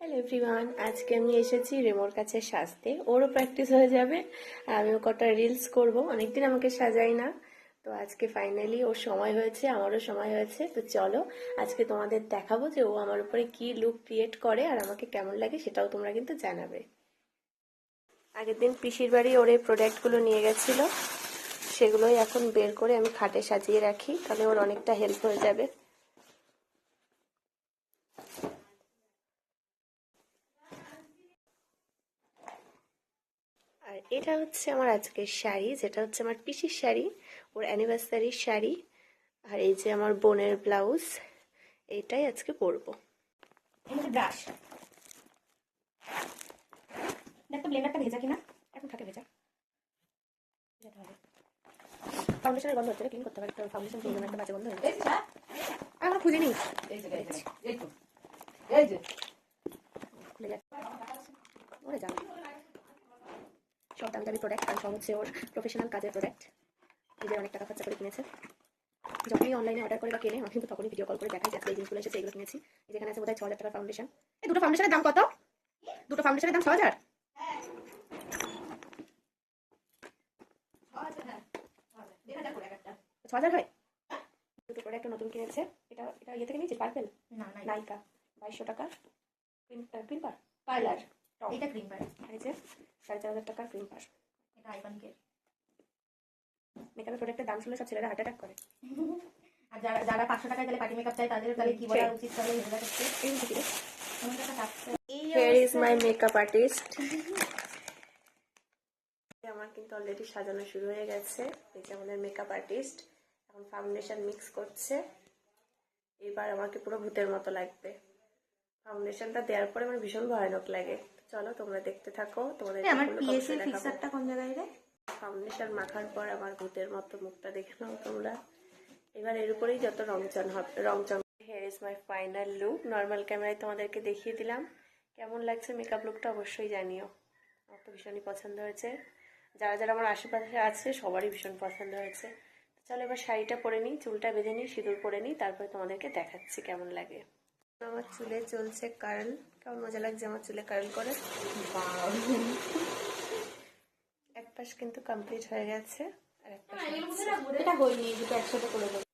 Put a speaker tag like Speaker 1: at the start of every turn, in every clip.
Speaker 1: Hello everyone আজকে আমি এসেছি রেমোর কাছে সাজতে। ওরও প্র্যাকটিস হয়ে যাবে। আমিও কটা রিলস করব। অনেকদিন আমাকে সাজাই না। তো আজকে ফাইনালি ওর সময় হয়েছে, আমারও সময় হয়েছে। তো চলো, আজকে তোমাদের দেখাবো যে ও আমার উপরে কি লুক ক্রিয়েট করে আর আমাকে কেমন লাগে সেটাও তোমরা কিন্তু জানাবে। আগের দিন পিসির বাড়ি ওর এই প্রোডাক্টগুলো নিয়ে গেছিল। সেগুলোই এখন বের করে আমি খাটে সাজিয়ে রাখি। তাহলে ওর অনেকটা হেল্প হয়ে যাবে। এটা হচ্ছে আমার আজকের শাড়ি যেটা হচ্ছে আমার পিসির শাড়ি ওর অ্যানিভার্সারির শাড়ি আর এই যে আমার বোনের ব্লাউজ এইটাই আজকে পরবো।
Speaker 2: ব্রাশ দেখ ব্লেন্ডারটা ভেজা কিনা? এখন থাকে ভেজা। হবে। ফাউন্ডেশনের গন্ধ হচ্ছে ক্লিন করতে হবে। একটা ফাউন্ডেশন ক্লিন একটা বাজে গন্ধ গেছে আমরা খুঁজে নিই খুলে যাচ্ছে ওরে যাবে। সব দামি দামি প্রোডাক্ট আর সব হচ্ছে ওর প্রফেশনাল কাজের প্রোডাক্ট নিজের অনেক টাকা খরচা করে কিনেছে। যখনই অনলাইনে অর্ডার করে বা কিনে আমি কিন্তু তখনই ভিডিও কল করে দেখাই যাচ্ছে এই জিনিসগুলো এসেছে এগুলো কিনেছি। যেখানে আছে বোধহয় ছ হাজার টাকার ফাউন্ডেশন এই দুটো ফাউন্ডেশনের দাম কত? দুটো ফাউন্ডেশনের দাম ছ হাজার? ছ হাজার হয়? দুটো প্রোডাক্ট নতুন কিনেছে। এটা এটা ইয়ে থেকে নিয়েছি পার্পেল
Speaker 3: না না
Speaker 2: নাইকা বাইশশো টাকা। ক্রিম পার্লার
Speaker 3: এটা ক্রিম পার
Speaker 2: এই যে সাড়ে চার হাজার টাকার ক্রিম্পার
Speaker 3: এটা আইকনিকের
Speaker 2: মেকআপের প্রোডাক্টের দাম শুনলে সব ছেলেরা হার্ট অ্যাটাক করে।
Speaker 3: আর যারা যারা পাঁচশো টাকায় গেলে পার্টি মেকআপ চাই তাদের তাহলে কি বলা উচিত তাহলে? এগুলো করতে
Speaker 2: এই হচ্ছে কি রে?
Speaker 3: এমন একটা থাকছে
Speaker 1: here is my makeup artist আমার কিন্তু অলরেডি সাজানো শুরু হয়ে গেছে। এই যে আমাদের মেকআপ আর্টিস্ট এখন ফাউন্ডেশন মিক্স করছে। এবার আমাকে পুরো ভূতের মতো লাগবে। ফাউন্ডেশনটা দেওয়ার পরে আমার ভীষণ ভয়ানক লাগে। চলো তোমরা দেখতে থাকো তোমাদের
Speaker 3: আমার পিএসসি ফিক্সারটা কোন জায়গায় রে?
Speaker 1: ফাউন্ডেশন মাখার পর আমার ভূতের মতো মুখটা দেখে নাও তোমরা। এবার এর উপরেই যত রংচন হবে রংচন here is my final look normal ক্যামেরায় তোমাদেরকে দেখিয়ে দিলাম। কেমন লাগছে মেকআপ লুকটা অবশ্যই জানিও। আমার তো ভীষণই পছন্দ হয়েছে। যারা যারা আমার আশেপাশে আছে সবারই ভীষণ পছন্দ হয়েছে। তো চলো এবার শাড়িটা পরে নিই চুলটা বেঁধে নিই সিঁদুর পরে নিই তারপরে তোমাদেরকে দেখাচ্ছি কেমন লাগে। আমার চুলে চলছে কার্ল কেমন মজা লাগছে আমার চুলে কার্ল করে? এক পাশ কিন্তু কমপ্লিট হয়ে গেছে আর এক পাশ
Speaker 3: এটা হয়নি দুটো একসাথে করে দেবো।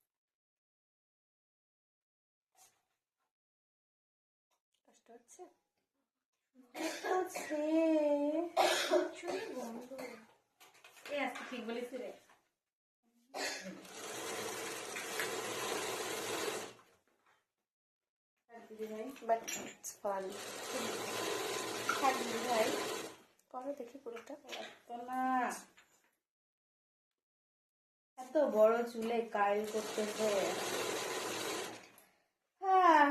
Speaker 1: কষ্ট হচ্ছে?
Speaker 3: এই আজকে ঠিক বলিস রে।
Speaker 1: বাট ইটস ফান ভাই পরে দেখি পুরোটা
Speaker 3: না এত বড় চুলে কার্ল করতেছে
Speaker 1: হ্যাঁ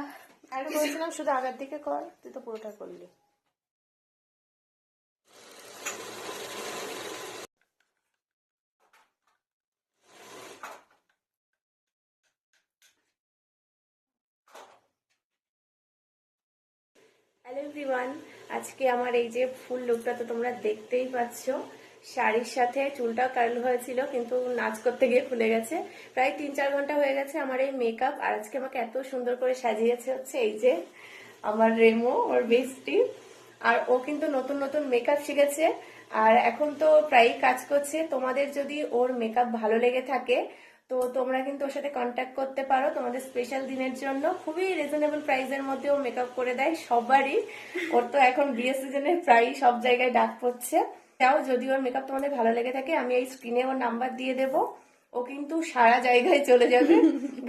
Speaker 1: আগে বলছিলাম শুধু আগের দিকে কর তুই তো পুরোটা করলি। হ্যালো আজকে আমার এই যে ফুল লুকটা তো তোমরা দেখতেই পাচ্ছ। শাড়ির সাথে চুলটাও কার্ল হয়েছিল, কিন্তু নাচ করতে গিয়ে খুলে গেছে। প্রায় তিন চার ঘণ্টা হয়ে গেছে আমার এই মেকআপ আর আজকে আমাকে এত সুন্দর করে সাজিয়েছে হচ্ছে এই যে আমার রেমো, ওর বেস্টি। আর ও কিন্তু নতুন নতুন মেকআপ শিখেছে। আর এখন তো প্রায়ই কাজ করছে। তোমাদের যদি ওর মেকআপ ভালো লেগে থাকে তো তোমরা কিন্তু ওর সাথে কন্ট্যাক্ট করতে পারো তোমাদের স্পেশাল দিনের জন্য। খুবই রিজনেবল প্রাইসের মধ্যে ও মেকআপ করে দেয় সবারই। ওর তো এখন বিয়ে সিজনে প্রায় সব জায়গায় ডাক পড়ছে। তাও যদি ওর মেকআপ তোমাদের ভালো লেগে থাকে, আমি এই স্ক্রিনে ওর নাম্বার দিয়ে দেবো। ও কিন্তু সারা জায়গায় চলে যাবে।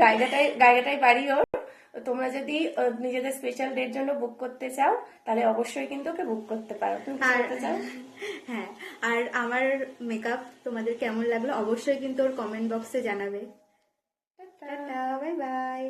Speaker 1: গায়গাটাই গায়গাটাই বাড়ি ওর। তোমরা যদি নিজেদের স্পেশাল ডের জন্য বুক করতে চাও তাহলে অবশ্যই কিন্তু ওকে বুক করতে পারো।
Speaker 3: হ্যাঁ আর আমার মেকআপ তোমাদের কেমন লাগল অবশ্যই কিন্তু ওর কমেন্ট বক্সে জানাবে। Bye bye